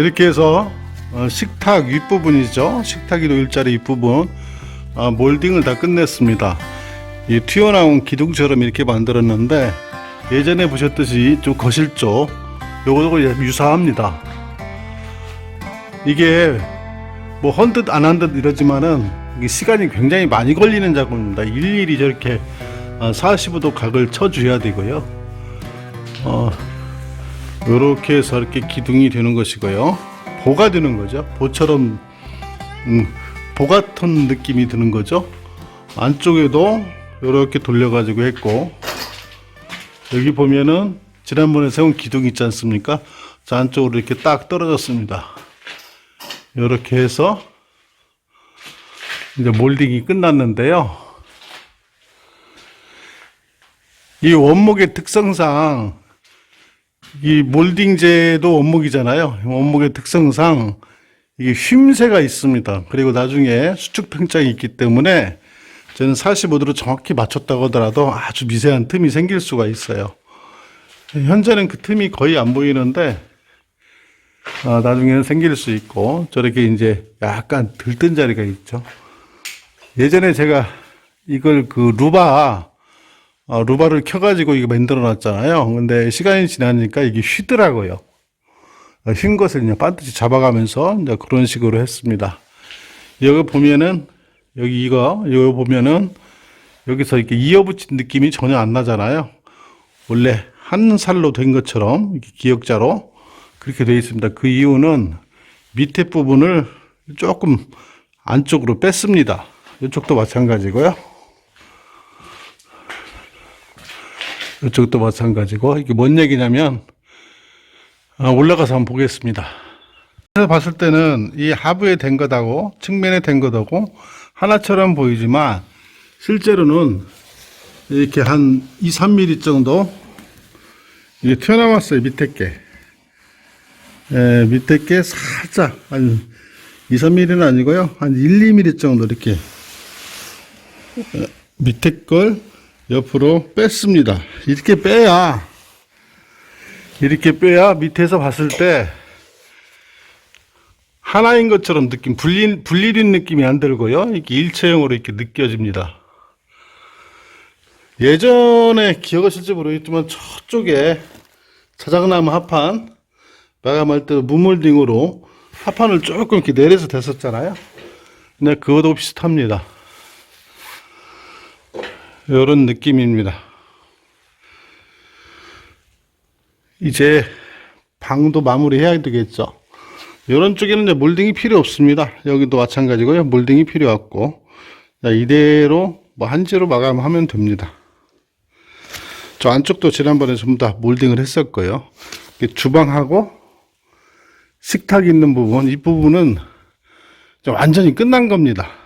이렇게 해서 어, 식탁 윗부분이죠. 식탁이도 일자리 윗부분 아, 몰딩을 다 끝냈습니다. 이 튀어나온 기둥처럼 이렇게 만들었는데 예전에 보셨듯이 좀 거실 쪽 요거 요거 유사합니다. 이게 뭐 헌 듯 안 한 듯 이러지만은 시간이 굉장히 많이 걸리는 작업입니다. 일일이 저렇게 45도 각을 쳐줘야 되고요. 어, 이렇게 해서 이렇게 기둥이 되는 것이고요. 보가 되는 거죠. 보처럼 음, 보 같은 느낌이 드는 거죠. 안쪽에도 이렇게 돌려가지고 했고 여기 보면은 지난번에 세운 기둥 있지 않습니까? 자 안쪽으로 이렇게 딱 떨어졌습니다. 이렇게 해서 이제 몰딩이 끝났는데요. 이 원목의 특성상 이 몰딩제도 원목이잖아요. 원목의 특성상 이게 쉼새가 있습니다. 그리고 나중에 수축 팽창이 있기 때문에 저는 45도로 정확히 맞췄다고 하더라도 아주 미세한 틈이 생길 수가 있어요. 현재는 그 틈이 거의 안 보이는데 아, 나중에는 생길 수 있고 저렇게 이제 약간 들뜬 자리가 있죠. 예전에 제가 이걸 그 루바 어, 루바를 켜가지고 이거 만들어 놨잖아요. 근데 시간이 지나니까 이게 쉬더라고요. 어, 쉰 것을 그냥 반드시 잡아가면서 이제 그런 식으로 했습니다. 여기 보면은 여기 이거 이거 보면은 여기서 이렇게 이어붙인 느낌이 전혀 안 나잖아요. 원래 한 살로 된 것처럼 기역자로 그렇게 되어 있습니다. 그 이유는 밑에 부분을 조금 안쪽으로 뺐습니다. 이쪽도 마찬가지고요. 이쪽도 마찬가지고 이게 뭔 얘기냐면 아, 올라가서 한번 보겠습니다. 봤을 때는 이 하부에 된 것하고 측면에 된 것하고 하나처럼 보이지만 실제로는 이렇게 한 2, 3mm 정도 이게 튀어나왔어요 밑에 게 예, 밑에 게 살짝 한 2, 3mm는 아니고요. 한 1, 2mm 정도 이렇게. 어, 밑에 걸 옆으로 뺐습니다 이렇게 빼야 이렇게 빼야 밑에서 봤을 때 하나인 것처럼 느낌, 분리, 분리된 느낌이 안 들고요. 이렇게 일체형으로 이렇게 느껴집니다. 예전에 기억하실지 모르겠지만 저쪽에 자작나무 합판 마감할 때 무몰딩으로 합판을 조금 이렇게 내려서 됐었잖아요. 근데 그것도 비슷합니다. 이런 느낌입니다. 이제 방도 마무리해야 되겠죠. 이런 쪽에는 이제 몰딩이 필요 없습니다. 여기도 마찬가지고요. 몰딩이 필요 없고 자, 이대로 뭐 한지로 마감하면 됩니다. 저 안쪽도 지난번에 전부 다 몰딩을 했었고요. 주방하고 식탁 있는 부분, 이 부분은 완전히 끝난 겁니다.